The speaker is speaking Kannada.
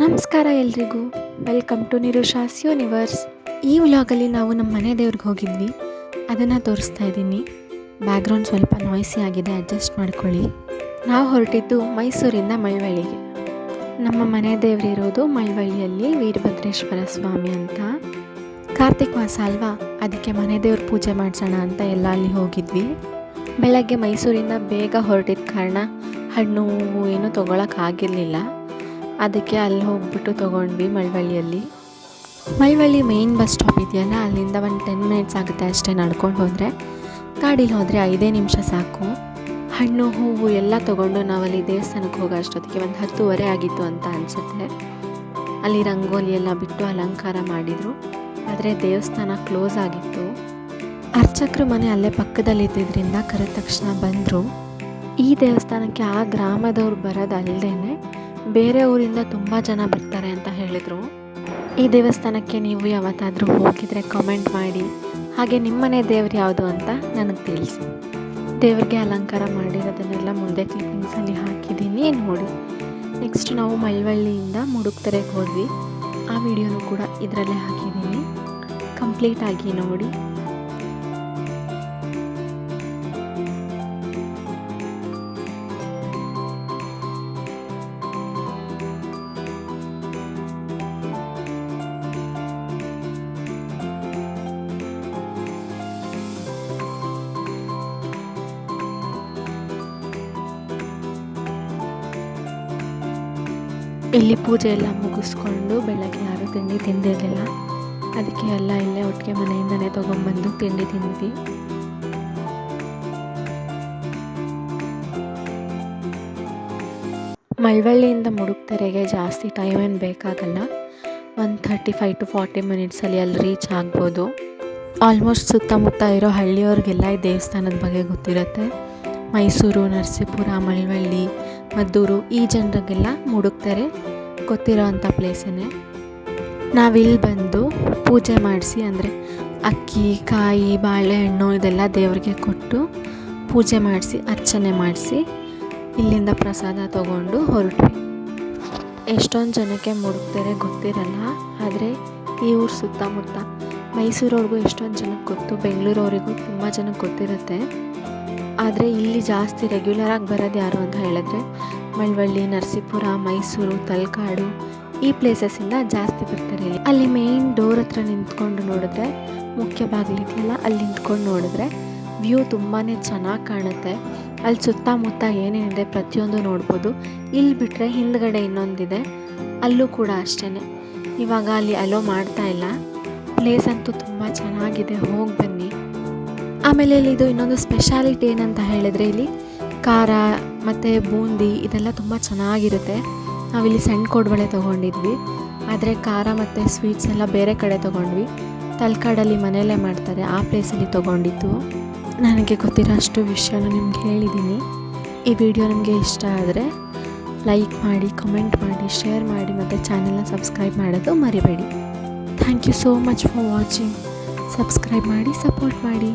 ನಮಸ್ಕಾರ ಎಲ್ರಿಗೂ. ವೆಲ್ಕಮ್ ಟು ನಿರುಷಾಸ್ ಯೂನಿವರ್ಸ್ ಈ ವ್ಲಾಗಲ್ಲಿ ನಾವು ನಮ್ಮ ಮನೆ ದೇವ್ರಿಗೆ ಹೋಗಿದ್ವಿ. ಅದನ್ನು ತೋರಿಸ್ತಾ ಇದ್ದೀನಿ. ಬ್ಯಾಕ್ಗ್ರೌಂಡ್ ಸ್ವಲ್ಪ ನಾಯ್ಸಿ ಆಗಿದೆ ಅಡ್ಜಸ್ಟ್ ಮಾಡ್ಕೊಳ್ಳಿ. ನಾವು ಹೊರಟಿದ್ದು ಮೈಸೂರಿಂದ ಮಳವಳ್ಳಿಗೆ ನಮ್ಮ ಮನೆ ದೇವರಿರೋದು ಮಳವಳ್ಳಿಯಲ್ಲಿ ವೀರಭದ್ರೇಶ್ವರ ಸ್ವಾಮಿ ಅಂತ. ಕಾರ್ತಿಕ್ ಮಾಸ ಅಲ್ವಾ? ಅದಕ್ಕೆ ಮನೆ ದೇವ್ರ ಪೂಜೆ ಮಾಡಿಸೋಣ ಅಂತ ಎಲ್ಲ ಅಲ್ಲಿ ಹೋಗಿದ್ವಿ. ಬೆಳಗ್ಗೆ ಮೈಸೂರಿಂದ ಬೇಗ ಹೊರಟಿದ್ದ ಕಾರಣ ಹಣ್ಣು ಹೂವು ಏನೂ ತೊಗೊಳಕ್ಕಾಗಿರಲಿಲ್ಲ ಅದಕ್ಕೆ ಅಲ್ಲಿ ಹೋಗ್ಬಿಟ್ಟು ತೊಗೊಂಡ್ವಿ ಮಳವಳ್ಳಿಯಲ್ಲಿ. ಮಳವಳ್ಳಿ ಮೇಯ್ನ್ ಬಸ್ ಸ್ಟಾಪ್ ಇದೆಯಲ್ಲ ಅಲ್ಲಿಂದ ಒಂದು ಟೆನ್ ಮಿನಿಟ್ಸ್ ಆಗುತ್ತೆ ಅಷ್ಟೇ ನಡ್ಕೊಂಡು ಹೋದರೆ. ಗಾಡೀಲಿ ಹೋದರೆ ಐದೇ ನಿಮಿಷ ಸಾಕು. ಹಣ್ಣು ಹೂವು ಎಲ್ಲ ತೊಗೊಂಡು ನಾವಲ್ಲಿ ದೇವಸ್ಥಾನಕ್ಕೆ ಹೋಗೋ ಅಷ್ಟೊತ್ತಿಗೆ ಒಂದು ಹತ್ತುವರೆ ಆಗಿತ್ತು ಅಂತ ಅನಿಸುತ್ತೆ. ಅಲ್ಲಿ ರಂಗೋಲಿ ಎಲ್ಲ ಬಿಟ್ಟು ಅಲಂಕಾರ ಮಾಡಿದರು. ಆದರೆ ದೇವಸ್ಥಾನ ಕ್ಲೋಸ್ ಆಗಿತ್ತು. ಅರ್ಚಕರು ಮನೆ ಅಲ್ಲೇ ಪಕ್ಕದಲ್ಲಿ ಇದ್ದಿದ್ದರಿಂದ ಕರೆದ ತಕ್ಷಣ ಬಂದರು. ಈ ದೇವಸ್ಥಾನಕ್ಕೆ ಆ ಗ್ರಾಮದವ್ರು ಬರೋದಲ್ಲದೇ ಬೇರೆ ಊರಿಂದ ತುಂಬ ಜನ ಬರ್ತಾರೆ ಅಂತ ಹೇಳಿದರು. ಈ ದೇವಸ್ಥಾನಕ್ಕೆ ನೀವು ಯಾವತ್ತಾದರೂ ಹೋಗಿದರೆ ಕಾಮೆಂಟ್ ಮಾಡಿ. ಹಾಗೆ ನಿಮ್ಮನೆ ದೇವ್ರು ಯಾವುದು ಅಂತ ನನಗೆ ತಿಳಿಸಿ. ದೇವರಿಗೆ ಅಲಂಕಾರ ಮಾಡಿರೋದನ್ನೆಲ್ಲ ಮುಂದೆ ಕ್ಲಿಪ್ಪಿಂಗ್ಸಲ್ಲಿ ಹಾಕಿದ್ದೀನಿ ನೋಡಿ. ನೆಕ್ಸ್ಟ್ ನಾವು ಮಳವಳ್ಳಿಯಿಂದ ಮುಡುಕ್ತರೆಗೆ ಹೋದ್ವಿ. ಆ ವಿಡಿಯೋನು ಕೂಡ ಇದರಲ್ಲೇ ಹಾಕಿದ್ದೀನಿ. ಕಂಪ್ಲೀಟಾಗಿ ನೋಡಿ. ಇಲ್ಲಿ ಪೂಜೆ ಎಲ್ಲ ಮುಗಿಸ್ಕೊಂಡು ಬೆಳಗ್ಗೆ ಯಾರು ತಿಂಡಿ ತಿಂದಿರಲಿಲ್ಲ. ಅದಕ್ಕೆ ಎಲ್ಲ ಇಲ್ಲೇ ಒಟ್ಟಿಗೆ ಮನೆಯಿಂದಲೇ ತೊಗೊಂಬಂದು ತಿಂಡಿ ತಿಂದ್ವಿ. ಮಳವಳ್ಳಿಯಿಂದ ಮುಡುಕ್ತೆರೆಗೆ ಜಾಸ್ತಿ ಟೈಮ್ ಏನು ಬೇಕಾಗಲ್ಲ. ಒಂದು ಥರ್ಟಿ ಫೈವ್ ಟು ಫಾರ್ಟಿ ಮಿನಿಟ್ಸಲ್ಲಿ ಅಲ್ಲಿ ರೀಚ್ ಆಗ್ಬೋದು. ಆಲ್ಮೋಸ್ಟ್ ಸುತ್ತಮುತ್ತ ಇರೋ ಹಳ್ಳಿಯವ್ರಿಗೆಲ್ಲ ಈ ದೇವಸ್ಥಾನದ ಬಗ್ಗೆ ಗೊತ್ತಿರುತ್ತೆ. ಮೈಸೂರು, ನರಸೀಪುರ, ಮಳವಳ್ಳಿ, ಮದ್ದೂರು ಈ ಜನರಿಗೆಲ್ಲ ಮುಡುಕ್ತಾರೆ. ಗೊತ್ತಿರೋ ಅಂಥ ಪ್ಲೇಸೇ ನಾವಿಲ್ಲಿ ಬಂದು ಪೂಜೆ ಮಾಡಿಸಿ ಅಂದರೆ ಅಕ್ಕಿ, ಕಾಯಿ, ಬಾಳೆಹಣ್ಣು ಇದೆಲ್ಲ ದೇವರಿಗೆ ಕೊಟ್ಟು ಪೂಜೆ ಮಾಡಿಸಿ, ಅರ್ಚನೆ ಮಾಡಿಸಿ ಇಲ್ಲಿಂದ ಪ್ರಸಾದ ತಗೊಂಡು ಹೊರಟ್ವಿ. ಎಷ್ಟೊಂದು ಜನಕ್ಕೆ ಮುಡುಕ್ತಾರೆ ಗೊತ್ತಿರಲ್ಲ, ಆದರೆ ಈ ಊರು ಸುತ್ತಮುತ್ತ ಮೈಸೂರವ್ರಿಗೂ ಎಷ್ಟೊಂದು ಜನಕ್ಕೆ ಗೊತ್ತು, ಬೆಂಗಳೂರವರಿಗೂ ತುಂಬ ಜನಕ್ಕೆ ಗೊತ್ತಿರುತ್ತೆ. ಆದರೆ ಇಲ್ಲಿ ಜಾಸ್ತಿ ರೆಗ್ಯುಲರಾಗಿ ಬರೋದು ಯಾರು ಅಂತ ಹೇಳಿದ್ರೆ ಮಳವಳ್ಳಿ, ನರಸೀಪುರ, ಮೈಸೂರು, ತಲಕಾಡು ಈ ಪ್ಲೇಸಸ್ಸಿಂದ ಜಾಸ್ತಿ ಬರ್ತಾರೆ ಇಲ್ಲಿ. ಅಲ್ಲಿ ಮೇಯ್ನ್ ಡೋರ್ ಹತ್ರ ನಿಂತ್ಕೊಂಡು ನೋಡಿದ್ರೆ ಮುಖ್ಯ ಬಾಗಿಲಿದೆಯಲ್ಲ ಅಲ್ಲಿ ನಿಂತ್ಕೊಂಡು ನೋಡಿದ್ರೆ ವ್ಯೂ ತುಂಬಾ ಚೆನ್ನಾಗಿ ಕಾಣುತ್ತೆ. ಅಲ್ಲಿ ಸುತ್ತಮುತ್ತ ಏನೇನಿದೆ ಪ್ರತಿಯೊಂದು ನೋಡ್ಬೋದು. ಇಲ್ಲಿ ಬಿಟ್ಟರೆ ಹಿಂದ್ಗಡೆ ಇನ್ನೊಂದಿದೆ. ಅಲ್ಲೂ ಕೂಡ ಅಷ್ಟೇ ಇವಾಗ ಅಲ್ಲಿ ಅಲೋ ಮಾಡ್ತಾ ಇಲ್ಲ. ಪ್ಲೇಸ್ ಅಂತೂ ತುಂಬ ಚೆನ್ನಾಗಿದೆ. ಹೋಗಿ ಬನ್ನಿ. ಆಮೇಲೆ ಇಲ್ಲಿ ಇದು ಇನ್ನೊಂದು ಸ್ಪೆಷಾಲಿಟಿ ಏನಂತ ಹೇಳಿದರೆ ಇಲ್ಲಿ ಖಾರ ಮತ್ತು ಬೂಂದಿ ಇದೆಲ್ಲ ತುಂಬ ಚೆನ್ನಾಗಿರುತ್ತೆ. ನಾವಿಲ್ಲಿ ಸಣ್ಣ ಕೋಡ್ಬಳೆ ತೊಗೊಂಡಿದ್ವಿ. ಆದರೆ ಖಾರ ಮತ್ತು ಸ್ವೀಟ್ಸ್ ಎಲ್ಲ ಬೇರೆ ಕಡೆ ತೊಗೊಂಡ್ವಿ. ತಲ್ಕಾಡಲ್ಲಿ ಮನೆಯಲ್ಲೇ ಮಾಡ್ತಾರೆ. ಆ ಪ್ಲೇಸಲ್ಲಿ ತೊಗೊಂಡಿದ್ದು. ನನಗೆ ಗೊತ್ತಿರೋ ಅಷ್ಟು ವಿಷಯನ ನಿಮ್ಗೆ ಹೇಳಿದ್ದೀನಿ ಈ ವಿಡಿಯೋ ನಿಮಗೆ ಇಷ್ಟ ಆದರೆ ಲೈಕ್ ಮಾಡಿ ಕಮೆಂಟ್ ಮಾಡಿ ಶೇರ್ ಮಾಡಿ ಮತ್ತು ಚಾನೆಲ್ನ ಸಬ್ಸ್ಕ್ರೈಬ್ ಮಾಡೋದು ಮರಿಬೇಡಿ. Thank you so much for watching subscribe ಮಾಡಿ ಸಪೋರ್ಟ್ ಮಾಡಿ.